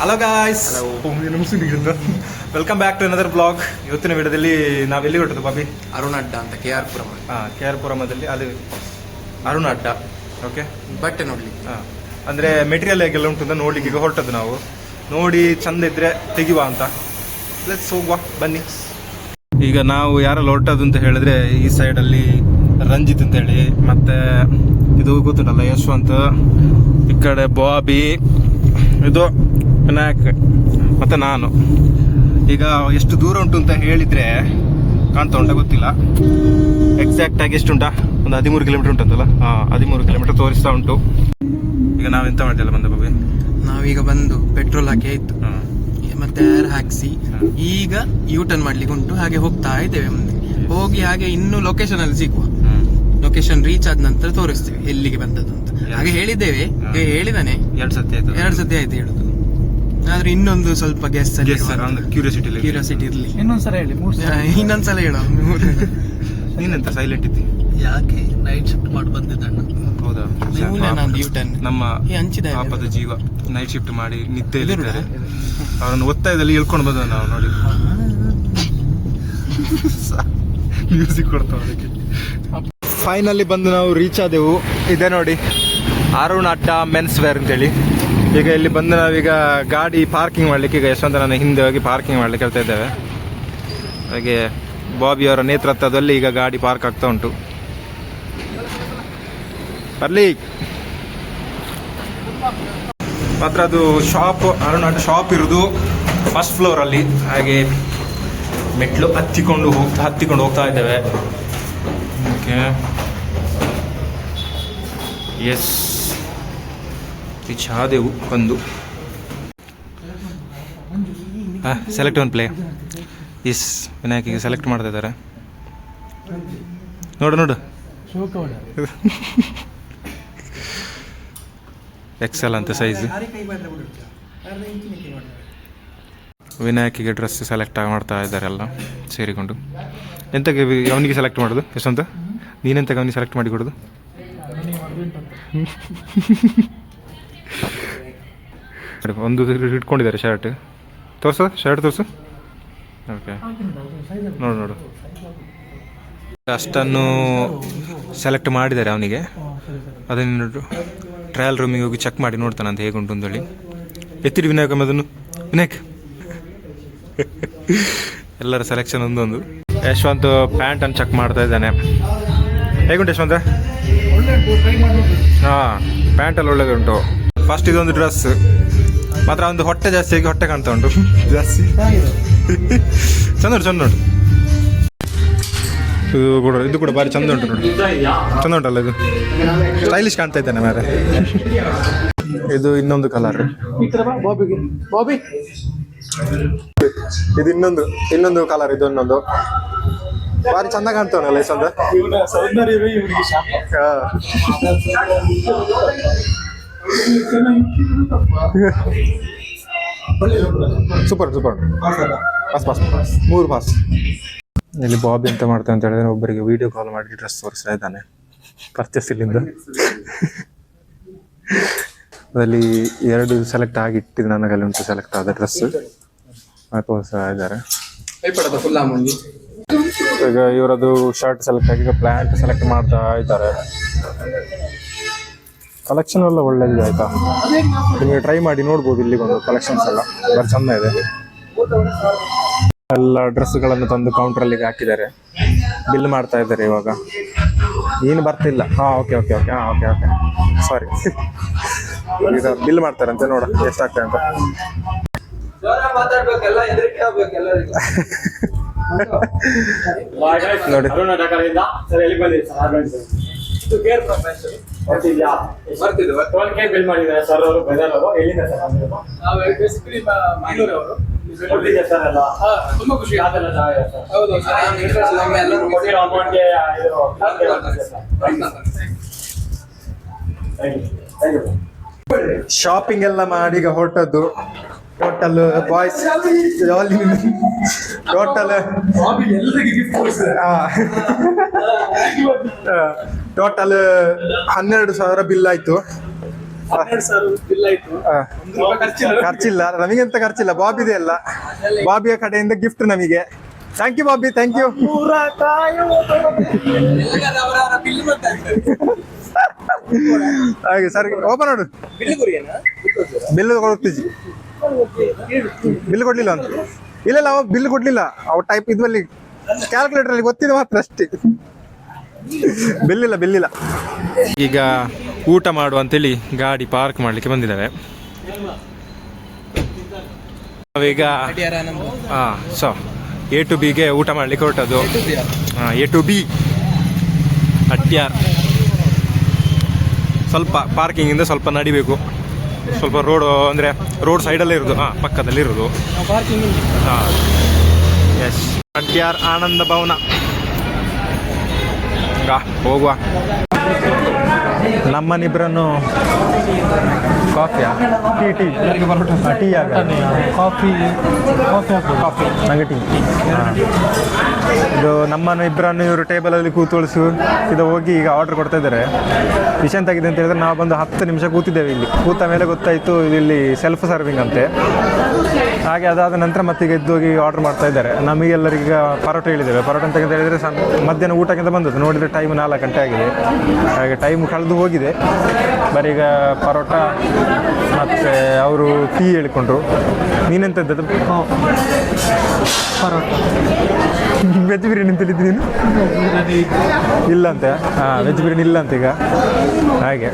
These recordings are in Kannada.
Hello guys welcome back to another blog ಇವತ್ತಿನ ವಿಡಿಯೋದಲ್ಲಿ ನಾವು ಎಲ್ಲಿ ಹೊರಟದ್ದು ಬಾಬಿ? ಅರುಣ್ ಅಡ್ಡ ಅಂತ ಕೆ ಆರ್ ಪುರಮ್ ಹಾಂ ಕೆ ಆರ್ ಪುರಮದಲ್ಲಿ ಅದು ಅರುಣ್ ಅಡ್ಡ. ಓಕೆ ಬಟ್ಟೆ ನೋಡಲಿ ಹಾಂ. ಅಂದರೆ ಮೆಟೀರಿಯಲ್ ಹೇಗೆಲ್ಲ ಉಂಟು ಅಂತ ನೋಡ್ಲಿಕ್ಕೆ ಈಗ ಹೊರಟದ್ದು ನಾವು. ನೋಡಿ ಚಂದ ಇದ್ರೆ ತೆಗಿವಾ ಅಂತ. ಲೆಟ್ಸ್ ಹೋಗುವ ಬನ್ನಿ. ಈಗ ನಾವು ಯಾರೆಲ್ಲ ಹೊರಟದ್ದು ಅಂತ ಹೇಳಿದ್ರೆ ಈ ಸೈಡಲ್ಲಿ ರಂಜಿತ್ ಅಂತ ಹೇಳಿ ಮತ್ತೆ ಇದು ಗೊತ್ತುಂಟಲ್ಲ ಯಶವಂತ್ ಈ ಕಡೆ ಬಾಬಿ ಇದು ವಿನಾಯಕ್ ಮತ್ತೆ ನಾನು. ಈಗ ಎಷ್ಟು ದೂರ ಉಂಟು ಅಂತ ಹೇಳಿದ್ರೆ ಕಾಣ್ತಾ ಉಂಟ ಗೊತ್ತಿಲ್ಲ. ಎಕ್ಸಾಕ್ಟ್ ಆಗಿ ಎಷ್ಟು ಉಂಟಾ? ಒಂದು ಹದಿಮೂರು ಕಿಲೋಮೀಟರ್ ಉಂಟಂತಲ್ಲ ಹಾಂ ಹದಿಮೂರು ಕಿಲೋಮೀಟರ್ ತೋರಿಸ್ತಾ ಉಂಟು. ಈಗ ನಾವೆಂತ ಮಾಡಿದಲ್ಲ ಬಂದ ಬಾಬಿ? ನಾವೀಗ ಬಂದು ಪೆಟ್ರೋಲ್ ಹಾಕಿ ಆಯ್ತು. ಮತ್ತೆ ಏರ್ ಹಾಕಿಸಿ. ಈಗ ಯೂ ಟರ್ನ್ ಮಾಡ್ಲಿಕ್ಕೆ ಉಂಟು. ಹಾಗೆ ಹೋಗ್ತಾ ಇದ್ದೇವೆ ಮುಂದೆ. ಹೋಗಿ ಹಾಗೆ ಇನ್ನು ಲೊಕೇಶನ್ ಅಲ್ಲಿ ಸಿಗುವ. ಲೊಕೇಶನ್ ರೀಚ್ ಆದ ನಂತರ ತೋರಿಸ್ತೇವೆ ಎಲ್ಲಿಗೆ ಬಂದದ್ದು ಅಂತ. ಹಾಗೆ ಹೇಳಿದ್ದೇವೆ. ಹೇಳಿದಾನೆ. ಎರಡು ಸತಿ ಆಯ್ತು. ಎರಡು ಸತಿ ಆಯ್ತು ಹೇಳುದು. ಆದ್ರೆ ಇನ್ನೊಂದು ಸ್ವಲ್ಪ ಗೆಸ್ ಕ್ಯೂರಿಯಾಸಿಟಿ ಕ್ಯೂರಿಯಾಸಿಟಿ ಇರಲಿ. ಇನ್ನೊಂದ್ಸಲ ಹೇಳಿ ಇನ್ನೊಂದ್ಸಲ ಹೇಳ ನೀನಂತ ಸೈಲೆಂಟ್ ಇದ್ದಿ? ಯಾಕೆ ನೈಟ್ ಶಿಫ್ಟ್ ಮಾಡಿ ಬಂದಿದ್ದಣ್ಣ? ಹೌದಾ? ನಮ್ಮ ಈ ಹಂಚಿದ ಪಾಪದ ಜೀವ ನೈಟ್ ಶಿಫ್ಟ್ ಮಾಡಿ ನಿದ್ದೆಯಲ್ಲಿದ್ದಾರೆ ಅವರನ್ನು ಒತ್ತಾಯದಲ್ಲಿ ಇಳ್ಕೊಂಡು ಬಂದ ನಾವು ನೋಡಿ. ಮ್ಯೂಸಿಕ್ ಕೊಡ್ತಾವ ಅದಕ್ಕೆ. ಫೈನಲಿ ಬಂದು ನಾವು ರೀಚ್ ಆದೆವು. ಇದೆ ನೋಡಿ. ಅರುಣ್ ಅಡ್ಡ ಮೆನ್ಸ್ ವೇರ್ ಅಂತೇಳಿ. ಈಗ ಇಲ್ಲಿ ಬಂದು ನಾವೀಗ ಗಾಡಿ ಪಾರ್ಕಿಂಗ್ ಮಾಡ್ಲಿಕ್ಕೆ ಈಗ ಯಶವಂತ ನನ್ನ ಹಿಂದೆ ಹೋಗಿ ಪಾರ್ಕಿಂಗ್ ಮಾಡ್ಲಿಕ್ಕೆ ಹೇಳ್ತಾ ಇದ್ದೇವೆ. ಹಾಗೆ ಬಾಬಿ ಅವರ ನೇತೃತ್ವದಲ್ಲಿ ಈಗ ಗಾಡಿ ಪಾರ್ಕ್ ಆಗ್ತಾ ಉಂಟು. ಬರ್ಲಿ. ಮಾತ್ರ ಅದು ಶಾಪ್ ಅರುಣಾಟ ಶಾಪ್ ಇರೋದು ಫಸ್ಟ್ ಫ್ಲೋರ್ ಅಲ್ಲಿ. ಹಾಗೆ ಮೆಟ್ಲು ಹತ್ತಿಕೊಂಡು ಹೋಗ್ತಾ ಹತ್ತಿಕೊಂಡು ಹೋಗ್ತಾ ಇದ್ದೇವೆ. ಓಕೆ ಎಸ್ ಚಾದೆವು ಬಂದು ಸೆಲೆಕ್ಟ್ ಒನ್ ಪ್ಲೇ ಎಸ್ ವಿನಾಯಕಿಗೆ ಸೆಲೆಕ್ಟ್ ಮಾಡ್ತಾ ಇದ್ದಾರೆ. ನೋಡು ನೋಡು. ಎಕ್ಸೆಲ್ ಅಂತ ಸೈಜ್ ವಿನಾಯಕಿಗೆ ಡ್ರೆಸ್ ಸೆಲೆಕ್ಟ್ ಮಾಡ್ತಾ ಇದ್ದಾರೆ ಎಲ್ಲ ಸೇರಿಕೊಂಡು. ಎಂತಕ್ಕೆ ಅವನಿಗೆ ಸೆಲೆಕ್ಟ್ ಮಾಡೋದು? ಎಷ್ಟಂತ ನೀನೆಂತ ಅವನಿಗೆ ಸೆಲೆಕ್ಟ್ ಮಾಡಿ ಕೊಡೋದು ಒಂದು ಇಟ್ಕೊಂಡಿದ್ದಾರೆ ಶರ್ಟ್ ತೋರ್ಸ ಶರ್ಟ್ ತೋರ್ಸು. ಓಕೆ ನೋಡು ನೋಡು. ಅಷ್ಟನ್ನು ಸೆಲೆಕ್ಟ್ ಮಾಡಿದ್ದಾರೆ ಅವನಿಗೆ. ಅದನ್ನು ಟ್ರಯಲ್ ರೂಮಿಗೆ ಹೋಗಿ ಚೆಕ್ ಮಾಡಿ ನೋಡ್ತಾನೆ ಅಂತ ಹೇಗುಂಟು ಅಂತೇಳಿ ಎತ್ತಿಡಿ ವಿನಾಯಕ ಅದನ್ನು? ವಿನಾಯಕ್. ಎಲ್ಲರ ಸೆಲೆಕ್ಷನ್ ಒಂದೊಂದು. ಯಶವಂತ್ ಪ್ಯಾಂಟ್ ಅನ್ನು ಚೆಕ್ ಮಾಡ್ತಾ ಇದ್ದಾನೆ. ಹೇಗುಂಟು ಯಶವಂತ? ಹಾಂ ಪ್ಯಾಂಟಲ್ಲಿ ಒಳ್ಳೆಯದುಂಟು ಫಸ್ಟ್ ಇದೊಂದು ಡ್ರೆಸ್ ಮಾತ್ರ ಒಂದು ಹೊಟ್ಟೆ ಜಾಸ್ತಿ ಆಗಿ ಹೊಟ್ಟೆ ಕಾಣ್ತಾ ಉಂಟು. ಜಾಸ್ತಿ? ಚಂದ ಉಂಟು ಚಂದ ಉಂಟು. ಇದು ಕೂಡ ಇದು ಕೂಡ ಭಾರಿ ಚಂದ ಉಂಟು ನೋಡಿ. ಚಂದ ಉಂಟಲ್ಲ ಇದು? ಸ್ಟೈಲಿಶ್ ಕಾಣ್ತಾ ಇದ್ದಾನೆ ಮಾರೆ. ಇದು ಇನ್ನೊಂದು ಕಲರ್ ಇದು ಇನ್ನೊಂದು ಇನ್ನೊಂದು ಕಲರ್ ಇದು ಇನ್ನೊಂದು. ಭಾರಿ ಚಂದ ಕಾಣ್ತಾವನಲ್ಲ ಈ ಸೌಂದರ್ಯವೇ ಸೂಪರ್ ಸೂಪರ್ ಪಾಸ್ ಪಾಸ್ ಮೂರು ಪಾಸ್ ಇಲ್ಲಿ ಬಾಬಿ ಅಂತ ಮಾಡ್ತಾನೆ ಅಂತ ಹೇಳಿದ್ರೆ ಒಬ್ಬರಿಗೆ ವಿಡಿಯೋ ಕಾಲ್ ಮಾಡಿ ಡ್ರೆಸ್ ತೋರಿಸ್ತಾ ಇದ್ದಾನೆ. ಪರ್ಚೇಸ್ ಇಲ್ಲಿಂದ. ಅದರಲ್ಲಿ ಎರಡು ಸೆಲೆಕ್ಟ್ ಆಗಿ ಇಟ್ಟಿದ್ದು ನನಗಲ್ಲಿ ಉಂಟು ಸೆಲೆಕ್ಟ್ ಆದ ಡ್ರೆಸ್ ತೋರಿಸ್ತಾ ಇದ್ದಾರೆ. ಈಗ ಇವರದು ಶರ್ಟ್ ಸೆಲೆಕ್ಟ್ ಆಗಿ ಪ್ಯಾಂಟ್ ಸೆಲೆಕ್ಟ್ ಮಾಡ್ತಾ ಇದ್ದಾರೆ. ಕಲೆಕ್ಷನ್ ಎಲ್ಲ ಒಳ್ಳೇದಿದೆ ಆಯ್ತಾ? ನಿಮಗೆ ಟ್ರೈ ಮಾಡಿ ನೋಡ್ಬೋದು ಇಲ್ಲಿ ಬಂದು ಕಲೆಕ್ಷನ್ಸ್ ಎಲ್ಲ. ಬರ್ ಚಂದ ಇದೆ. ಎಲ್ಲ ಡ್ರೆಸ್ಗಳನ್ನು ತಂದು ಕೌಂಟ್ರಲ್ಲಿಗೆ ಹಾಕಿದ್ದಾರೆ. ಬಿಲ್ ಮಾಡ್ತಾ ಇದ್ದಾರೆ ಇವಾಗ. ಏನು ಬರ್ತಿಲ್ಲ. ಹಾಂ ಓಕೆ ಓಕೆ ಓಕೆ ಹಾಂ ಓಕೆ ಓಕೆ ಸಾರಿ ಈಗ ಬಿಲ್ ಮಾಡ್ತಾರಂತೆ ನೋಡ ಎಷ್ಟಾಗ್ತದೆ ಅಂತ. ನೋಡಿ. ಸರ್ ಕೆ ಬಿಲ್ ಮಾಡಿದ್ದಾರೆ ಅವರು ಬೆದರ್ ಅವರು ಎಲ್ಲಿಂದ ಸರ್? ನಾವು ಬೇಸಿಕಲಿ ಮಂಗಳೂರವರು ಕೊಟ್ಟಿದ್ಯಾ ಸರ್ ಎಲ್ಲ? ತುಂಬಾ ಖುಷಿ. ಅದೆಲ್ಲ ಸರ್? ಹೌದು ಸರ್. ಕೊಟ್ಟಿರೋ ಅಮೌಂಟ್ಗೆ ಇದು. ಶಾಪಿಂಗ್ ಎಲ್ಲ ಮಾಡಿ ಈಗ ಹೊರಟದ್ದು ಟೋಟಲ್ ಬಾಯ್ಸ್ ಟೋಟಲ್ ಹಾ. ಗಿಫ್ಟ್ ಟೋಟಲ್ ಹನ್ನೆರಡು ಸಾವಿರ ಬಿಲ್ ಆಯ್ತು. ಹನ್ನೆರಡು ಸಾವಿರ ಬಿಲ್ ಆಯ್ತು. ಖರ್ಚಿಲ್ಲ. ನಮಗೆಂತ ಖರ್ಚಿಲ್ಲ ಬಾಬಿದೆ ಅಲ್ಲ. ಬಾಬಿಯ ಕಡೆಯಿಂದ ಗಿಫ್ಟ್ ನಮಗೆ. Thank you Bobby thank you ಹಾಗೆ ಸರ್ ಓಪನ್ ನೋಡು ಬಿಲ್ ಕೊಡ್ತೀಜಿ ಬಿಲ್ ಕೊಡ್ಲಿಲ್ಲ ಅಂತ ಇಲ್ಲ ಇಲ್ಲ ಅವ ಬಿಲ್ ಕೊಡ್ಲಿಲ್ಲ. ಅವ ಟೈಪ್ ಇದ್ರಲ್ಲಿ ಕ್ಯಾಲ್ಕುಲೇಟರ್ ಅಲ್ಲಿ ಗೊತ್ತಿದೆ ಮಾತ್ರ ಅಷ್ಟೇ. ಬಿಲ್ ಬೆಲ್ಲಿಲ್ಲ. ಬಿಲ್ ಇಲ್ಲ ಈಗ ಊಟ ಮಾಡುವ ಅಂತೇಳಿ ಗಾಡಿ ಪಾರ್ಕ್ ಮಾಡ್ಲಿಕ್ಕೆ ಬಂದಿದ್ದಾರೆ. ನಾವೀಗ ಹಾ ಸೊ ಎ ಟು ಬಿಗೆ ಊಟ ಮಾಡ್ಲಿಕ್ಕೆ ಹೊರಟದ್ದು. A two B Adyar. ಸ್ವಲ್ಪ ಪಾರ್ಕಿಂಗ್ ಇಂದ ಸ್ವಲ್ಪ ನಡಿಬೇಕು. ಸ್ವಲ್ಪ ರೋಡ್ ಅಂದ್ರೆ ರೋಡ್ ಸೈಡಲ್ಲೇ ಇರೋದು ಹಾ ಪಕ್ಕದಲ್ಲಿ ಇರೋದು. ಹಾ. ಎಸ್ ಅಟ್ಯಾರ್ ಆನಂದ ಭವನ. ಈಗ ಹೋಗುವ ನಮ್ಮನಿಬ್ಬರನ್ನು ಕಾಫಿಯಾ? Tea tea. ಟೀ ಆಗ ಕಾಫಿ ಕಾಫಿ ಕಾಫಿ ನಂಗೆ ಟೀ ಇದು ನಮ್ಮನ್ನು ಇಬ್ಬರನ್ನು ಇವರು ಟೇಬಲಲ್ಲಿ ಕೂತೊಳಿಸು ಇದು ಹೋಗಿ ಈಗ ಆರ್ಡರ್ ಕೊಡ್ತಾ ಇದ್ದಾರೆ. ವಿಷಯ ಆಗಿದೆ ಅಂತ ಹೇಳಿದ್ರೆ ನಾವು ಬಂದು ಹತ್ತು ನಿಮಿಷ ಕೂತಿದ್ದೇವೆ ಇಲ್ಲಿ. ಕೂತ ಮೇಲೆ ಗೊತ್ತಾಯಿತು ಇಲ್ಲಿ ಸೆಲ್ಫ್ ಸರ್ವಿಂಗ್ ಅಂತೆ. ಹಾಗೆ ಅದಾದ ನಂತರ ಮತ್ತೀಗ ಹೋಗಿ ಆರ್ಡರ್ ಮಾಡ್ತಾ ಇದ್ದಾರೆ. ನಮಗೆಲ್ಲರಿಗೀಗ ಪರೋಟ ಹೇಳಿದ್ದೇವೆ. ಪರೋಟ ಅಂತ ಹೇಳಿದರೆ ಸನ್ ಮಧ್ಯಾಹ್ನ ಊಟಕ್ಕಿಂತ ಬಂದದ್ದು. ನೋಡಿದರೆ ಟೈಮ್ ನಾಲ್ಕು ಗಂಟೆ ಆಗಿದೆ. ಹಾಗೆ ಟೈಮ್ ಕಳೆದು ಹೋಗಿದೆ. ಬರೀ ಈಗ ಪರೋಟ ಮತ್ತು ಅವರು ಟೀ ಹೇಳ್ಕೊಂಡ್ರು. ನೀನೆಂತ ಪರೋಟ. ವೆಜ್ ಬಿರಿಯಾನಿ ಅಂತ ನೀನು? ಇಲ್ಲ ಅಂತೆ ಹಾಂ ವೆಜ್ ಬಿರಿಯಾನಿ ಇಲ್ಲ ಅಂತ ಈಗ. ಹಾಗೆ.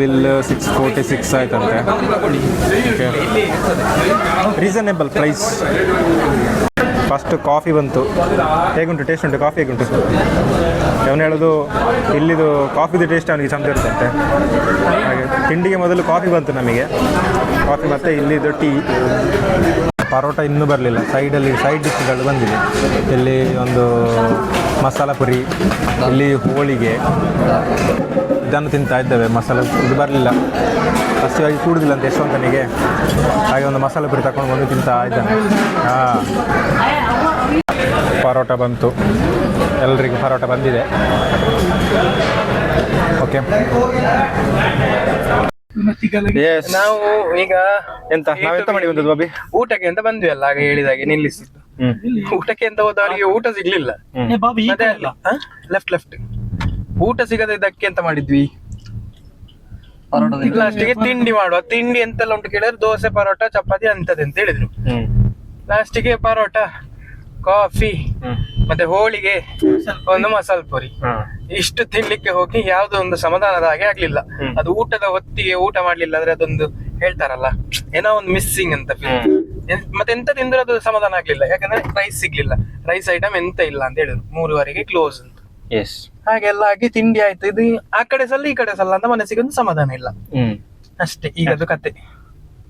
ಬಿಲ್ ಸಿಕ್ಸ್ ಫೋರ್ಟಿ ಸಿಕ್ಸ್ ಆಯ್ತಂತೆ ರೀಸನೇಬಲ್ ಪ್ರೈಸ್ ಫಸ್ಟ್ ಕಾಫಿ ಬಂತು. ಹೇಗುಂಟು? ಟೇಸ್ಟ್ ಉಂಟು? ಕಾಫಿ ಹೇಗುಂಟು? ಅವನು ಹೇಳೋದು, ಇಲ್ಲಿದು ಕಾಫಿದು ಟೇಸ್ಟ್ ಅವನಿಗೆ ಚಂದ ಇರ್ತಂತೆ ಹಾಗೆ, ತಿಂಡಿಗೆ ಮೊದಲು ಕಾಫಿ ಬಂತು ನಮಗೆ. ಕಾಫಿ ಮತ್ತು ಇಲ್ಲಿದು ಟೀ ಪರೋಟ ಇನ್ನೂ ಬರಲಿಲ್ಲ. ಸೈಡಲ್ಲಿ ಸೈಡ್ ಡಿಶ್ಗಳು ಬಂದಿದೆ ಇಲ್ಲಿ ಒಂದು ಮಸಾಲ ಪುರಿ, ಇಲ್ಲಿ ಹೋಳಿಗೆ. ಇದನ್ನು ತಿಂತಾ ಇದ್ದೇವೆ. ಮಸಾಲೆ ಇದು ಬರಲಿಲ್ಲ. ಹಸಿವಾಗಿ ಕೂಡುದಿಲ್ಲ ಅಂತ ಯಶವಂತನಿಗೆ. ಹಾಗೆ ಒಂದು ಮಸಾಲೆ ಪುರಿ ತಗೊಂಡು ಬಂದು ತಿಂತಾ ಇದ್ದಾನೆ. ಹಾಂ. ಪರೋಟ ಬಂತು. ಎಲ್ರಿಗೂ ಪರೋಟ ಬಂದಿದೆ. ಓಕೆ. ಎಸ್ ನಾವು ಈಗ ಎಂತ ನಾವೆಂತ ಮಾಡಿ ಬಂದದ್ದು ಬಾಬಿ ಊಟಕ್ಕೆ ಅಂತ ಬಂದ್ವಿ ಅಲ್ಲ ಆಗ ಹೇಳಿದಾಗೆ ನಿಲ್ಲಿಸಿದ್ದು ಊಟಕ್ಕೆ ಅಂತ ಹೋದವರಿಗೆ ಊಟ ಸಿಗ್ಲಿಲ್ಲ. ಲೆಫ್ಟ್ ಲೆಫ್ಟ್ ಊಟ ಸಿಗದೆ ಇದಕ್ಕೆ ಎಂತ ಮಾಡಿದ್ವಿ? ಲಾಸ್ಟಿಗೆ ತಿಂಡಿ. ಮಾಡುವ. ತಿಂಡಿ ಎಂತೆಲ್ಲ ಉಂಟು ಕೇಳಿದ್ರೆ ದೋಸೆ ಪರೋಟ ಚಪಾತಿ ಅಂತದೆ ಅಂತ ಹೇಳಿದ್ರು. ಲಾಸ್ಟಿಗೆ ಪರೋಟ ಕಾಫಿ ಮತ್ತೆ ಹೋಳಿಗೆ ಒಂದು ಮಸಾಲ ಪುರಿ. ಇಷ್ಟು ತಿನ್ಲಿಕ್ಕೆ ಹೋಗಿ ಯಾವ್ದೋ ಒಂದು ಸಮಾಧಾನದ ಹಾಗೆ ಆಗ್ಲಿಲ್ಲ. ಅದು ಊಟದ ಹೊತ್ತಿಗೆ ಊಟ ಮಾಡ್ಲಿಲ್ಲ ಅಂದ್ರೆ ಅದೊಂದು ಹೇಳ್ತಾರಲ್ಲ ಏನೋ ಒಂದು ಮಿಸ್ಸಿಂಗ್ ಅಂತ ಮತ್ತೆ ಎಂತ ತಿಂದ್ರೆ ಅದು ಸಮಾಧಾನ ಆಗ್ಲಿಲ್ಲ. ಯಾಕಂದ್ರೆ ರೈಸ್ ಸಿಗ್ಲಿಲ್ಲ. ರೈಸ್ ಐಟಮ್ ಎಂತ ಇಲ್ಲ ಅಂತ ಹೇಳಿದ್ರು. ಮೂರುವರೆಗೆ ಕ್ಲೋಸ್ ಅಂತ ಎಸ್ ಹಾಗೆಲ್ಲ ಆಗಿ ತಿಂಡಿ ಆಯ್ತು. ಇದು ಆ ಕಡೆ ಸಲ್ಲ ಈ ಕಡೆ ಸಲ್ಲ ಅಂತ ಮನಸ್ಸಿಗೆ ಒಂದು ಸಮಾಧಾನ ಇಲ್ಲ. ಹ್ಮ್. ಅಷ್ಟೇ ಈಗದು ಕತೆ.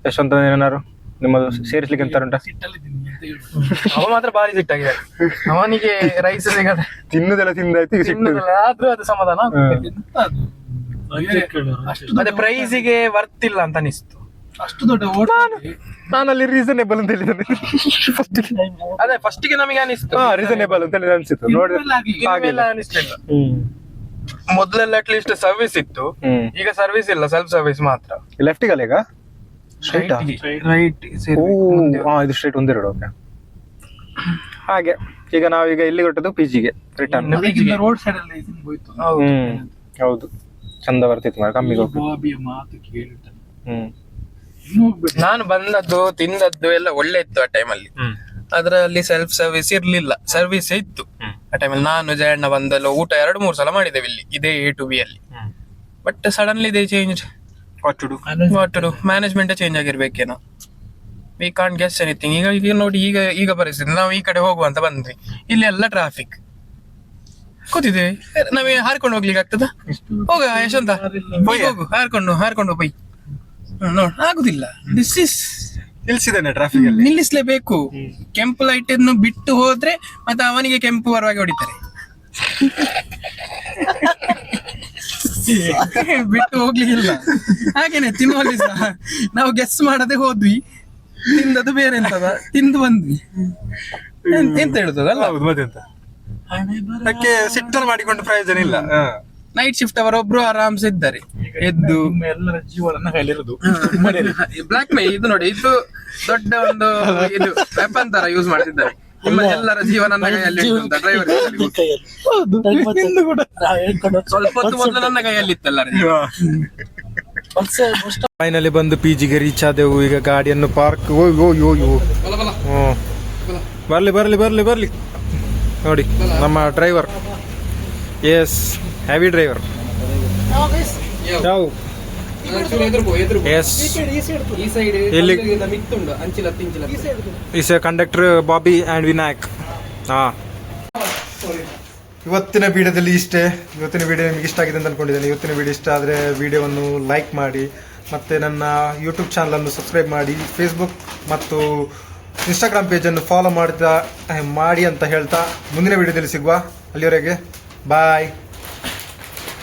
ಯಶವಂತ ಏನಾರು ನಿಮ್ಮದು ಸೇರಿಸ್ಲಿಕ್ಕೆ ಅಂತ ಉಂಟಾ? ಅವ ಮಾತ್ರ ಬಾರಿ ಸಿಟ್ಟಾಗಿದೆ. ಅವನಿಗೆ ರೈಸ್ ಸಿಗದೆ. ತಿನ್ನುದೆಲ್ಲ ತಿಂದಾಯ್ತು ಈಗ ಸಿಟ್ಟು ತಿನ್ನುದಿಲ್ಲ, ಆದ್ರೂ ಅದು ಸಮಾಧಾನ ಅದೇ. ಮತ್ತೆ ಪ್ರೈಸಿಗೆ ವರ್ತಿಲ್ಲ ಇಲ್ಲ ಅಂತ ಅನಿಸ್ತು. ಅಷ್ಟು ದೊಡ್ಡ ಓಟ ನಾನಲ್ಲಿ ರೀಸನೇಬಲ್ ಅಂತ ಹೇಳಿದ್ದೇನೆ ಫಸ್ಟ್ ಅದೇ ಫಸ್ಟ್ಗೆ ನಮಗೆ ಅನಿಸ್ತು. ಹಾ ರೀಸನೇಬಲ್ ಅಂತ ಹೇಳಿ ಅನ್ಸಿತ್ತು ನೋಡಿ ಇನ್ಮೇಲೆ ಅನಿಸ್ಲಿಲ್ಲ. ಹ್ಮ್. ಮೊದ್ಲೆಲ್ಲ ಅಟ್ ಲೀಸ್ಟ್ ಸರ್ವಿಸ್ ಇತ್ತು. ಈಗ ಸರ್ವಿಸ್ ಇಲ್ಲ ಸೆಲ್ಫ್ ಸರ್ವಿಸ್ ಮಾತ್ರ. ಲೆಫ್ಟಿಗಲ್ಲ ಈಗ? ಸ್ಟ್ರೈಟ್ ರೈಟ್ ಹಾ ಇದು ಸ್ಟ್ರೈಟ್ ಒಂದೆರಡು ಓಕೆ ಹಾಗೆ. ಈಗ ನಾವೀಗ ಇಲ್ಲಿ ಕೊಟ್ಟದ್ದು ಪಿ ಜಿಗೆ ರಿಟರ್ನ್ ರೋಡ್ ಸೈಡ್ ಅಲ್ಲಿ ಹೌದು. ಚಂದ ಬರ್ತಿತ್ತು ಕಮ್ಮಿಗೆ ಕೇಳಿಟ್ಟ ಹ್ಮ್. ನಾನು ಬಂದದ್ದು ತಿಂದದ್ದು ಎಲ್ಲ ಒಳ್ಳೆ ಇತ್ತು ಆ ಟೈಮಲ್ಲಿ ಅದರಲ್ಲಿ ಸೆಲ್ಫ್ ಸರ್ವಿಸ್ ಇರ್ಲಿಲ್ಲ. ಸರ್ವಿಸ್ ಇತ್ತು. ಆ ಟೈಮಲ್ಲಿ ನಾನು ಜಯಣ್ಣ ಬಂದಲ್ಲ ಊಟ ಎರಡು ಮೂರು ಸಲ ಮಾಡಿದ್ದೇವೆ ಇಲ್ಲಿ ಇದೇ ಎ ಟು ಬಿ ಅಲ್ಲಿ. ಬಟ್ ಸಡನ್ಲಿ ಇದೇ change what to management change ಆಗಿರ್ಬೇಕೇನೋ. We can't guess anything ಈಗ ಈಗ ನೋಡಿ ಈಗ ಈಗ ಪರಿಸ್ಥಿತಿ. ನಾವು ಈ ಕಡೆ ಹೋಗುವ ಅಂತ ಬಂದ್ವಿ. ಇಲ್ಲಿ ಎಲ್ಲ ಟ್ರಾಫಿಕ್ ಕೂತಿದ್ದೇವೆ ನಾವೇ ಹಾರ್ಕೊಂಡು ಹೋಗ್ಲಿಕ್ಕೆ ಆಗ್ತದ? ಹೋಗ ಯಶಂತ ಹೋಗಿ ಹೋಗು. ಹಾರ್ಕೊಂಡು ಹಾರ್ಕೊಂಡು ಹೋಗಿ ನೋಡ್ ಆಗುದಿಲ್ಲ. ದಿಸ್ ಇಸ್ ನಿಲ್ಸಿದ್ದೇನೆ ಟ್ರಾಫಿಕ್ ಅಲ್ಲಿ. ನಿಲ್ಲಿಸ್ಲೇಬೇಕು. ಕೆಂಪು ಲೈಟ್ ಅನ್ನು ಬಿಟ್ಟು ಹೋದ್ರೆ ಮತ್ತೆ ಅವನಿಗೆ ಕೆಂಪು ಪರವಾಗಿ ಹೊಡಿತಾರೆ. ಬಿಟ್ಟು ಹೋಗ್ಲಿಕ್ಕಿಲ್ಲ ಹಾಗೇನೆ ತಿನ್ನುವಲ್ಲಿ ಸಹ. ನಾವು ಗೆಸ್ ಮಾಡದೆ ಹೋದ್ವಿ. ತಿಂದದು ಬೇರೆ ಎಂತದ ತಿಂದು ಬಂದ್ವಿ. ಎಂತ- ಹೇಳುದಲ್ಲ ಹೌದು ಮತ್ತೆಂತ ಅದಕ್ಕೆ ಸಿಟ್ಟಲ್ಲಿ ಮಾಡಿಕೊಂಡು ಪ್ರಯೋಜನ ಇಲ್ಲ. ನೈಟ್ ಶಿಫ್ಟ್ ಅವರೊಬ್ರು ಆರಾಮ್ಸೆ ಇದ್ದಾರೆ. ಎದ್ದು. ಎಲ್ಲರ ಜೀವನ ನನ್ನ ಕೈಲಿರೋದು ಬ್ಲಾಕ್ ಮೇಲ್ ಇದು ನೋಡಿ ಇದು ದೊಡ್ಡ ಒಂದು ಇದು ವೆಪನ್ ತರ ಯೂಸ್ ಮಾಡ್ತಿದ್ದಾರೆ. ನಿಮ್ಮ ಎಲ್ಲರ ಜೀವನ ಸ್ವಲ್ಪ ಹೊತ್ತು ಮೊದಲು ನನ್ನ ಕೈಯಲ್ಲಿ ಇತ್ತಲ್ಲ ಫೈನಲಿ ಬಂದು ಪಿ ಜಿಗೆ ರೀಚ್ ಆದೆವು. ಈಗ ಗಾಡಿಯನ್ನು ಪಾರ್ಕ್ ಓ ಓಯ್ ಓಯ್ ಬರ್ಲಿ ಬರ್ಲಿ ಬರ್ಲಿ ಬರಲಿ ಬರಲಿ. ನೋಡಿ ನಮ್ಮ ಡ್ರೈವರ್ ಎಸ್ ಹೆವಿ ಡ್ರೈವರ್ ಯಾವ? Yes is a conductor Bobby and Vinayak ಹಾಂ. ಇವತ್ತಿನ ವಿಡಿಯೋದಲ್ಲಿ ಇಷ್ಟೇ. ಇವತ್ತಿನ ವಿಡಿಯೋ ನಿಮಗೆ ಇಷ್ಟ ಆಗಿದೆ ಅಂತ ಅನ್ಕೊಂಡಿದ್ದೇನೆ. ಇವತ್ತಿನ ವಿಡಿಯೋ ಇಷ್ಟ ಆದರೆ ವಿಡಿಯೋವನ್ನು ಲೈಕ್ ಮಾಡಿ ಮತ್ತು ನನ್ನ ಯೂಟ್ಯೂಬ್ ಚಾನಲನ್ನು ಸಬ್ಸ್ಕ್ರೈಬ್ ಮಾಡಿ ಫೇಸ್ಬುಕ್ ಮತ್ತು ಇನ್ಸ್ಟಾಗ್ರಾಮ್ ಪೇಜನ್ನು ಫಾಲೋ ಮಾಡಿದ ಮಾಡಿ ಅಂತ ಹೇಳ್ತಾ ಮುಂದಿನ ವಿಡಿಯೋದಲ್ಲಿ ಸಿಗುವ. ಅಲ್ಲಿವರೆಗೆ ಬಾಯ್